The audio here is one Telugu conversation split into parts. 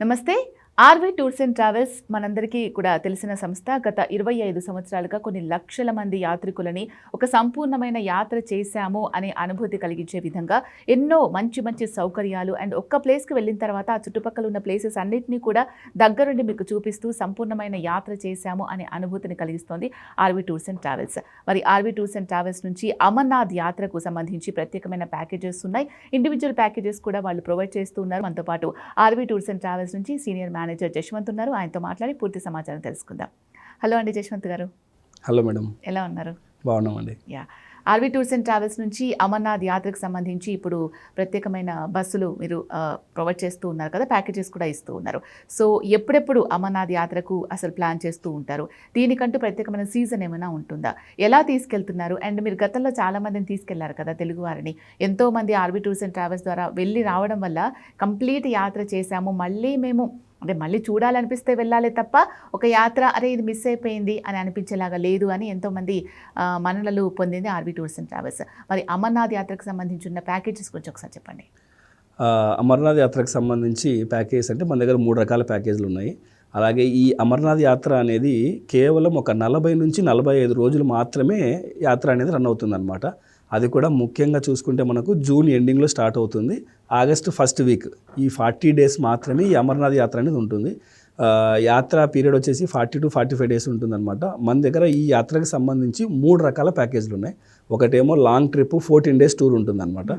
నమస్తే. ఆర్వీ టూర్స్ అండ్ ట్రావెల్స్ మనందరికీ కూడా తెలిసిన సంస్థ. గత ఇరవై ఐదు సంవత్సరాలుగా కొన్ని లక్షల మంది యాత్రికులని ఒక సంపూర్ణమైన యాత్ర చేశాము అనే అనుభూతి కలిగించే విధంగా ఎన్నో మంచి మంచి సౌకర్యాలు అండ్ ఒక్క ప్లేస్కి వెళ్ళిన తర్వాత ఆ చుట్టుపక్కల ఉన్న ప్లేసెస్ అన్నింటినీ కూడా దగ్గరుండి మీకు చూపిస్తూ సంపూర్ణమైన యాత్ర చేశాము అనే అనుభూతిని కలిగిస్తోంది ఆర్వీ టూర్స్ అండ్ ట్రావెల్స్. మరి ఆర్వీ టూర్స్ అండ్ ట్రావెల్స్ నుంచి అమర్నాథ్ యాత్రకు సంబంధించి ప్రత్యేకమైన ప్యాకేజెస్ ఉన్నాయి. ఇండివిజువల్ ప్యాకేజెస్ కూడా వాళ్ళు ప్రొవైడ్ చేస్తూ ఉన్నారు. మనతో పాటు ఆర్వీ టూర్స్ అండ్ ట్రావెల్స్ నుంచి సీనియర్ మేనేజర్ జశ్వంత్ ఉన్నారు. ఆయనతో మాట్లాడి పూర్తి సమాచారం తెలుసుకుందాం. హలో అండి జశ్వంత్ గారు. Hello madam. ఎలా ఉన్నారు? బాగున్నామండి. Yeah. RV tours and travels నుంచి అమర్నాథ్ యాత్రకు సంబంధించి ఇప్పుడు ప్రత్యేకమైన బస్సులు మీరు ప్రొవైడ్ చేస్తూ ఉన్నారు కదా ప్యాకేజెస్ కూడా ఇస్తూ ఉన్నారు. సో ఎప్పుడెప్పుడు అమర్నాథ్ యాత్రకు అసలు ప్లాన్ చేస్తూ ఉంటారు? దీనికంటూ ప్రత్యేకమైన సీజన్ ఏమైనా ఉంటుందా? ఎలా తీసుకెళ్తున్నారు? అండ్ మీరు గతంలో చాలా మందిని తీసుకెళ్ళారు కదా తెలుగు వారిని. ఎంతో మంది ఆర్బీ టూర్స్ అండ్ ట్రావెల్స్ ద్వారా వెళ్ళి రావడం వల్ల కంప్లీట్ యాత్ర చేశాము మళ్ళీ మేము అంటే మళ్ళీ చూడాలనిపిస్తే వెళ్ళాలి తప్ప ఒక యాత్ర అరే ఇది మిస్ అయిపోయింది అని అనిపించేలాగా లేదు అని ఎంతోమంది ఆ, మన్ననలు పొందింది ఆర్బీ టూర్స్ అండ్ ట్రావెల్స్. మరి అమర్నాథ్ యాత్రకు సంబంధించి ఉన్న ప్యాకేజెస్ గురించి ఒకసారి చెప్పండి. అమర్నాథ్ యాత్రకు సంబంధించి ప్యాకేజ్ అంటే మన దగ్గర మూడు రకాల ప్యాకేజీలు ఉన్నాయి. అలాగే ఈ అమర్నాథ్ యాత్ర అనేది కేవలం ఒక నలభై నుంచి నలభై ఐదు రోజులు మాత్రమే యాత్ర అనేది రన్ అవుతుందన్నమాట. అది కూడా ముఖ్యంగా చూసుకుంటే మనకు జూన్ ఎండింగ్లో స్టార్ట్ అవుతుంది. ఆగస్ట్ ఫస్ట్ వీక్ ఈ ఫార్టీ డేస్ మాత్రమే ఈ అమర్నాథ్ యాత్ర అనేది ఉంటుంది. యాత్ర పీరియడ్ వచ్చేసి forty to forty five days ఉంటుందన్నమాట. మన దగ్గర ఈ యాత్రకు సంబంధించి మూడు రకాల ప్యాకేజీలు ఉన్నాయి. ఒకటేమో long trip fourteen days tour ఉంటుందన్నమాట.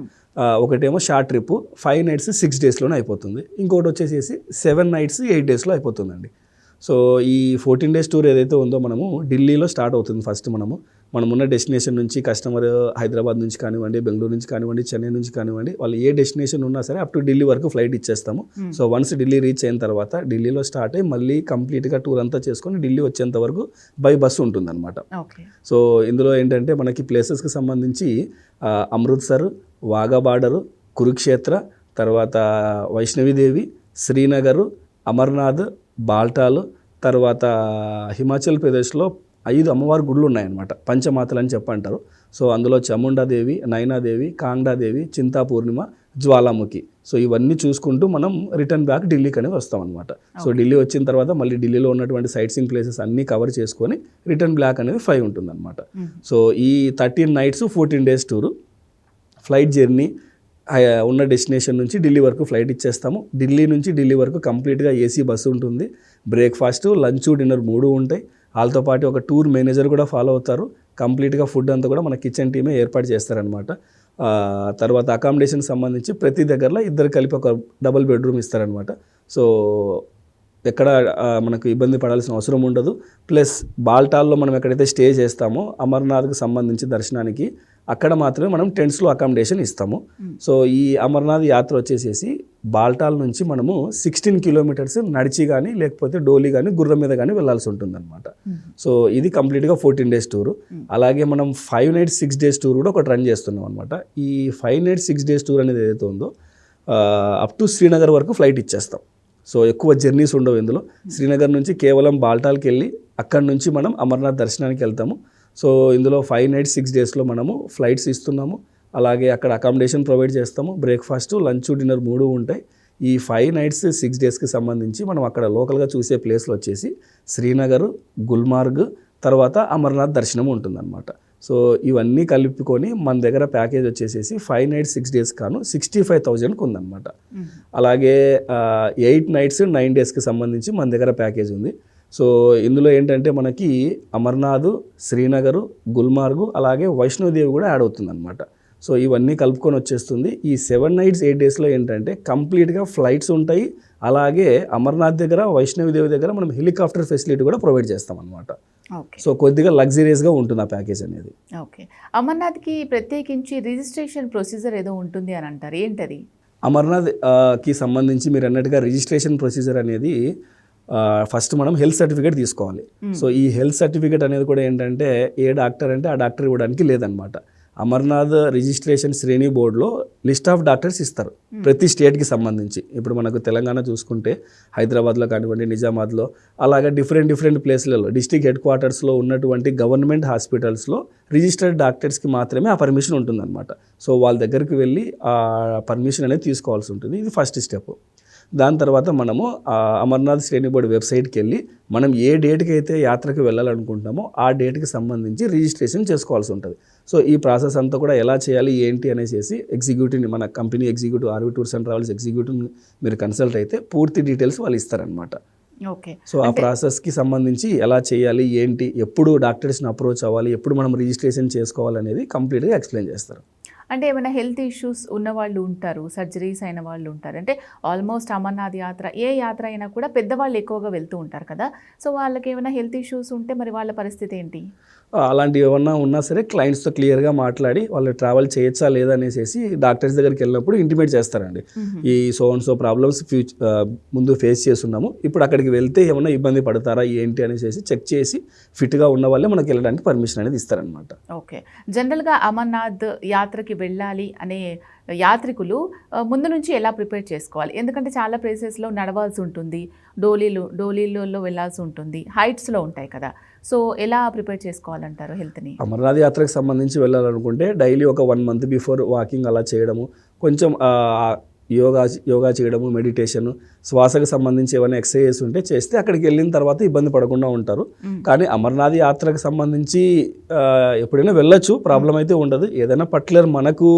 ఒకటేమో short trip five nights six డేస్లోనే అయిపోతుంది. ఇంకోటి వచ్చేసేసి సెవెన్ నైట్స్ ఎయిట్ డేస్లో అయిపోతుందండి. సో ఈ ఫోర్టీన్ డేస్ టూర్ ఏదైతే ఉందో మనము ఢిల్లీలో స్టార్ట్ అవుతుంది ఫస్ట్ మనము. మనం ఉన్న డెస్టినేషన్ నుంచి కస్టమర్ హైదరాబాద్ నుంచి కానివ్వండి బెంగళూరు నుంచి కానివ్వండి చెన్నై నుంచి కానివ్వండి వాళ్ళు ఏ డెస్టినేషన్ ఉన్నా సరే అప్ టు ఢిల్లీ వరకు ఫ్లైట్ ఇచ్చేస్తాము. సో వన్స్ ఢిల్లీ రీచ్ అయిన తర్వాత ఢిల్లీలో స్టార్ట్ అయ్యి మళ్ళీ కంప్లీట్గా టూర్ అంతా చేసుకొని ఢిల్లీ వచ్చేంత వరకు బై బస్సు ఉంటుందన్నమాట. సో ఇందులో ఏంటంటే మనకి ప్లేసెస్కి సంబంధించి అమృత్సర్ వాఘా బార్డరు కురుక్షేత్ర తర్వాత వైష్ణవిదేవి శ్రీనగరు అమర్నాథ్ బాల్టాలు తర్వాత హిమాచల్ ప్రదేశ్లో ఐదు అమ్మవారి గుళ్ళు ఉన్నాయన్నమాట. పంచమాతలు అని చెప్పంటారు. సో అందులో చాముండాదేవి నైనాదేవి కాంగ్డాదేవి చింతాపూర్ణిమ జ్వాలాముఖి. సో ఇవన్నీ చూసుకుంటూ మనం రిటర్న్ బ్యాక్ ఢిల్లీకి అనేది వస్తాం అనమాట సో ఢిల్లీ వచ్చిన తర్వాత మళ్ళీ ఢిల్లీలో ఉన్నటువంటి సైట్ సీయింగ్ ప్లేసెస్ అన్నీ కవర్ చేసుకొని రిటర్న్ బ్లాక్ అనేది ఫైవ్ ఉంటుందన్నమాట. సో ఈ thirteen nights fourteen days tour. Flight journey ఉన్న డెస్టినేషన్ నుంచి ఢిల్లీ వరకు ఫ్లైట్ ఇచ్చేస్తాము. ఢిల్లీ నుంచి ఢిల్లీ వరకు కంప్లీట్గా ఏసీ బస్సు ఉంటుంది. బ్రేక్ఫాస్ట్ లంచ్ డిన్నర్ మూడు ఉంటాయి. వాళ్ళతో పాటు ఒక టూర్ మేనేజర్ కూడా ఫాలో అవుతారు. కంప్లీట్గా ఫుడ్ అంతా కూడా మన కిచెన్ టీమే ఏర్పాటు చేస్తారనమాట తర్వాత అకామిడేషన్ సంబంధించి ప్రతి దగ్గరలో ఇద్దరు కలిపి ఒక డబుల్ బెడ్రూమ్ ఇస్తారనమాట సో ఎక్కడ మనకు ఇబ్బంది పడాల్సిన అవసరం ఉండదు. ప్లస్ బాల్టాల్లో మనం ఎక్కడైతే స్టే చేస్తామో అమర్నాథ్కి సంబంధించి దర్శనానికి అక్కడ మాత్రమే మనం టెంట్స్లో అకామిడేషన్ ఇస్తాము. సో ఈ అమర్నాథ్ యాత్ర వచ్చేసేసి బాల్టాల్ నుంచి మనము సిక్స్టీన్ కిలోమీటర్స్ నడిచి కానీ లేకపోతే డోలీ కానీ గుర్రం మీద కానీ వెళ్ళాల్సి ఉంటుందన్నమాట. సో ఇది కంప్లీట్గా ఫోర్టీన్ డేస్ టూర్. అలాగే మనం five night six days tour కూడా ఒకటి రన్ చేస్తున్నాం అనమాట ఈ five night six days tour అనేది ఏదైతే ఉందో అప్ టు శ్రీనగర్ వరకు ఫ్లైట్ ఇచ్చేస్తాం. సో ఎక్కువ జర్నీస్ ఉండవు ఇందులో. శ్రీనగర్ నుంచి కేవలం బాల్టాల్కి వెళ్ళి అక్కడి నుంచి మనం అమర్నాథ్ దర్శనానికి వెళ్తాము. సో ఇందులో ఫైవ్ నైట్స్ సిక్స్ డేస్లో మనము ఫ్లైట్స్ ఇస్తున్నాము. అలాగే అక్కడ అకామిడేషన్ ప్రొవైడ్ చేస్తాము. బ్రేక్ఫాస్ట్ లంచ్ డిన్నర్ మూడు ఉంటాయి. ఈ ఫైవ్ నైట్స్ సిక్స్ డేస్కి సంబంధించి మనం అక్కడ లోకల్గా చూసే ప్లేస్లు వచ్చేసి శ్రీనగర్ గుల్మార్గ్ తర్వాత అమర్నాథ్ దర్శనం ఉంటుందన్నమాట. సో ఇవన్నీ కలుపుకొని మన దగ్గర ప్యాకేజ్ వచ్చేసేసి ఫైవ్ నైట్స్ సిక్స్ డేస్ కాను సిక్స్టీ ఫైవ్ థౌజండ్కి ఉందన్నమాట. అలాగే ఎయిట్ నైట్స్ నైన్ డేస్కి సంబంధించి మన దగ్గర ప్యాకేజ్ ఉంది. సో ఇందులో ఏంటంటే మనకి అమర్నాథ్ శ్రీనగర్ గుల్మార్గు అలాగే వైష్ణోదేవి కూడా యాడ్ అవుతుంది అనమాట సో ఇవన్నీ కలుపుకొని వచ్చేస్తుంది. ఈ సెవెన్ నైట్స్ ఎయిట్ డేస్లో ఏంటంటే కంప్లీట్గా ఫ్లైట్స్ ఉంటాయి. అలాగే అమర్నాథ్ దగ్గర వైష్ణవిదేవి దగ్గర మనం హెలికాప్టర్ ఫెసిలిటీ కూడా ప్రొవైడ్ చేస్తాం అనమాట ఓకే. సో కొద్దిగా లగ్జరియస్గా ఉంటుంది ఆ ప్యాకేజ్ అనేది. ఓకే. అమర్నాథ్కి ప్రత్యేకించి రిజిస్ట్రేషన్ ప్రొసీజర్ ఏదో ఉంటుంది అని అంటారు. ఏంటది? అమర్నాథ్ ఆ, కి సంబంధించి మీరు అన్నట్టుగా రిజిస్ట్రేషన్ ప్రొసీజర్ అనేది ఫస్ట్ మనం హెల్త్ సర్టిఫికేట్ తీసుకోవాలి. సో ఈ హెల్త్ సర్టిఫికేట్ అనేది కూడా ఏంటంటే ఏ డాక్టర్ అంటే ఆ డాక్టర్ ఇవ్వడానికి లేదనమాట అమర్నాథ్ రిజిస్ట్రేషన్ శ్రేణి బోర్డులో లిస్ట్ ఆఫ్ డాక్టర్స్ ఇస్తారు. ప్రతి స్టేట్కి సంబంధించి. ఇప్పుడు మనకు తెలంగాణ చూసుకుంటే హైదరాబాద్లో కానివ్వండి నిజామాబాద్లో అలాగే డిఫరెంట్ డిఫరెంట్ ప్లేస్లలో డిస్టిక్ హెడ్ క్వార్టర్స్లో ఉన్నటువంటి గవర్నమెంట్ హాస్పిటల్స్లో రిజిస్టర్డ్ డాక్టర్స్కి మాత్రమే ఆ పర్మిషన్ ఉంటుందన్నమాట. సో వాళ్ళ దగ్గరికి వెళ్ళి ఆ పర్మిషన్ అనేది తీసుకోవాల్సి ఉంటుంది. ఇది ఫస్ట్ స్టెప్ దాని తర్వాత మనము అమర్నాథ్ శ్రేణి బోర్డు వెబ్సైట్కి వెళ్ళి మనం ఏ డేట్కి అయితే యాత్రకు వెళ్ళాలనుకుంటున్నామో ఆ డేట్కి సంబంధించి రిజిస్ట్రేషన్ చేసుకోవాల్సి ఉంటుంది. సో ఈ ప్రాసెస్ అంతా కూడా ఎలా చేయాలి ఏంటి అనేసి ఎగ్జిక్యూటివ్ని మన company executive RV tours and travels executive మీరు కన్సల్ట్ అయితే పూర్తి డీటెయిల్స్ వాళ్ళు ఇస్తారనమాట ఓకే. సో ఆ ప్రాసెస్కి సంబంధించి ఎలా చేయాలి ఏంటి ఎప్పుడు డాక్టర్స్ని అప్రోచ్ అవ్వాలి ఎప్పుడు మనం రిజిస్ట్రేషన్ చేసుకోవాలనేది కంప్లీట్గా ఎక్స్ప్లెయిన్ చేస్తారు. అంటే ఏమైనా హెల్త్ ఇష్యూస్ ఉన్న వాళ్ళు ఉంటారు సర్జరీస్ అయిన వాళ్ళు ఉంటారు. అంటే ఆల్మోస్ట్ అమర్నాథ్ యాత్ర ఏ యాత్ర అయినా కూడా పెద్దవాళ్ళు ఎక్కువగా వెళ్తూ ఉంటారు కదా. సో వాళ్ళకి ఏమైనా హెల్త్ ఇష్యూస్ ఉంటే మరి వాళ్ళ పరిస్థితి ఏంటి? అలాంటివి ఏమన్నా ఉన్నా సరే క్లయింట్స్తో క్లియర్గా మాట్లాడి వాళ్ళు ట్రావెల్ చేయొచ్చా లేదా అనేసి డాక్టర్స్ దగ్గరికి వెళ్ళినప్పుడు ఇంటిమేట్ చేస్తారండి. ఈ so and so problems future ముందు ఫేస్ చేస్తున్నాము. ఇప్పుడు అక్కడికి వెళ్తే ఏమన్నా ఇబ్బంది పడతారా ఏంటి అనేసి చెక్ చేసి ఫిట్గా ఉన్న వాళ్ళే మనకి వెళ్ళడానికి పర్మిషన్ అనేది ఇస్తారనమాట ఓకే. జనరల్గా అమర్నాథ్ యాత్రకి వెళ్ళాలి అనే యాత్రికులు ముందు నుంచి ఎలా ప్రిపేర్ చేసుకోవాలి? ఎందుకంటే చాలా ప్లేసెస్లో నడవాల్సి ఉంటుంది. డోలీలు డోలీలలో వెళ్ళాల్సి ఉంటుంది. హైట్స్లో ఉంటాయి కదా. సో ఎలా ప్రిపేర్ చేసుకోవాలంటారు హెల్త్ని? అమర్నాథ్ యాత్రకు సంబంధించి వెళ్ళాలనుకుంటే డైలీ ఒక వన్ మంత్ బిఫోర్ వాకింగ్ అలా చేయడము కొంచెం యోగా యోగా చేయడము మెడిటేషన్ శ్వాసకు సంబంధించి ఏమైనా ఎక్సర్సైజెస్ ఉంటే చేస్తే అక్కడికి వెళ్ళిన తర్వాత ఇబ్బంది పడకుండా ఉంటారు. కానీ అమర్నాథ్ యాత్రకు సంబంధించి ఎప్పుడైనా వెళ్ళొచ్చు ప్రాబ్లం అయితే ఉండదు. ఏదైనా పర్టికులర్ మనకు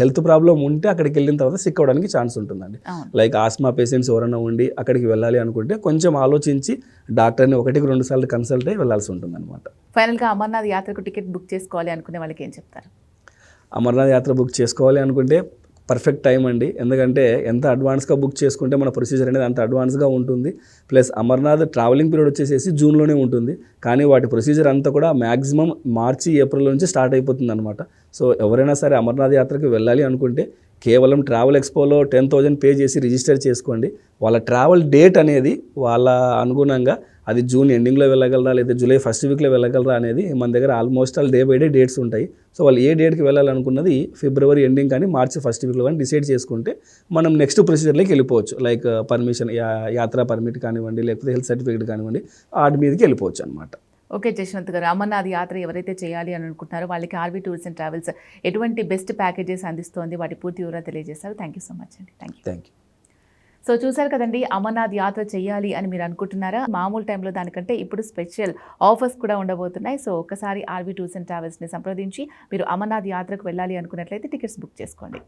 హెల్త్ ప్రాబ్లం ఉంటే అక్కడికి వెళ్ళిన తర్వాత సిక్ అవ్వడానికి ఛాన్స్ ఉంటుందండి. లైక్ ఆస్మా పేషెంట్స్ ఎవరైనా ఉండి అక్కడికి వెళ్ళాలి అనుకుంటే కొంచెం ఆలోచించి డాక్టర్ని ఒకటికి రెండు సార్లు కన్సల్ట్ అయ్యి వెళ్ళాల్సి ఉంటుంది అనమాట ఫైనల్గా అమర్నాథ్ యాత్రకు టికెట్ బుక్ చేసుకోవాలి అనుకునే వాళ్ళకి ఏం చెప్తారు? అమర్నాథ్ యాత్ర బుక్ చేసుకోవాలి అనుకుంటే పర్ఫెక్ట్ టైం అండి. ఎందుకంటే ఎంత అడ్వాన్స్గా బుక్ చేసుకుంటే మన ప్రొసీజర్ అనేది అంత అడ్వాన్స్గా ఉంటుంది. ప్లస్ అమర్నాథ్ ట్రావెలింగ్ పీరియడ్ వచ్చేసేసి జూన్లోనే ఉంటుంది. కానీ వాటి ప్రొసీజర్ అంతా కూడా మ్యాక్సిమం మార్చి ఏప్రిల్ నుంచి స్టార్ట్ అయిపోతుంది అనమాట సో ఎవరైనా సరే అమర్నాథ్ యాత్రకి వెళ్ళాలి అనుకుంటే కేవలం ట్రావెల్ ఎక్స్పోలో టెన్ థౌజండ్ పే చేసి రిజిస్టర్ చేసుకోండి. వాళ్ళ ట్రావెల్ డేట్ అనేది వాళ్ళ అనుగుణంగా అది జూన్ ఎండింగ్లో వెళ్ళగలరా లేదా జూలై ఫస్ట్ వీక్లో వెళ్ళగలరా అనేది మన దగ్గర almost all day by day dates ఉంటాయి. సో వాళ్ళు ఏ డేట్కి వెళ్ళాలనుకున్నది ఫిబ్రవరి ఎండింగ్ కానీ మార్చి ఫస్ట్ వీక్లో కానీ డిసైడ్ చేసుకుంటే మనం నెక్స్ట్ ప్రొసీజర్లోకి వెళ్ళిపోవచ్చు. లైక్ పర్మిషన్ యాత్రా పర్మిట్ కానివ్వండి లేకపోతే హెల్త్ సర్టిఫికేట్ కానివ్వండి వాటి మీదకి వెళ్ళిపోవచ్చు అనమాట ఓకే జశ్వంత్ గారు అమర్నాథ్ యాత్ర ఎవరైతే చేయాలి అని అనుకుంటున్నారో వాళ్ళకి ఆర్బీ టూర్స్ అండ్ ట్రావెల్స్ ఎటువంటి బెస్ట్ ప్యాకేజెస్ అందిస్తోంది? వాటి పూర్తి వివరాలు తెలియజేస్తారు. థ్యాంక్ యూ సో మచ్ అండి. Thank you thank you so చూసారు కదండి అమర్నాథ్ యాత్ర చేయాలి అని మీరు అనుకుంటున్నారా? మామూలు టైంలో దానికంటే ఇప్పుడు స్పెషల్ ఆఫర్స్ కూడా ఉండబోతున్నాయి. సో ఒకసారి ఆర్వీ టూర్స్ అండ్ ట్రావెల్స్ని సంప్రదించి మీరు అమర్నాథ్ యాత్రకు వెళ్ళాలి అనుకున్నట్లయితే టికెట్స్ బుక్ చేసుకోండి.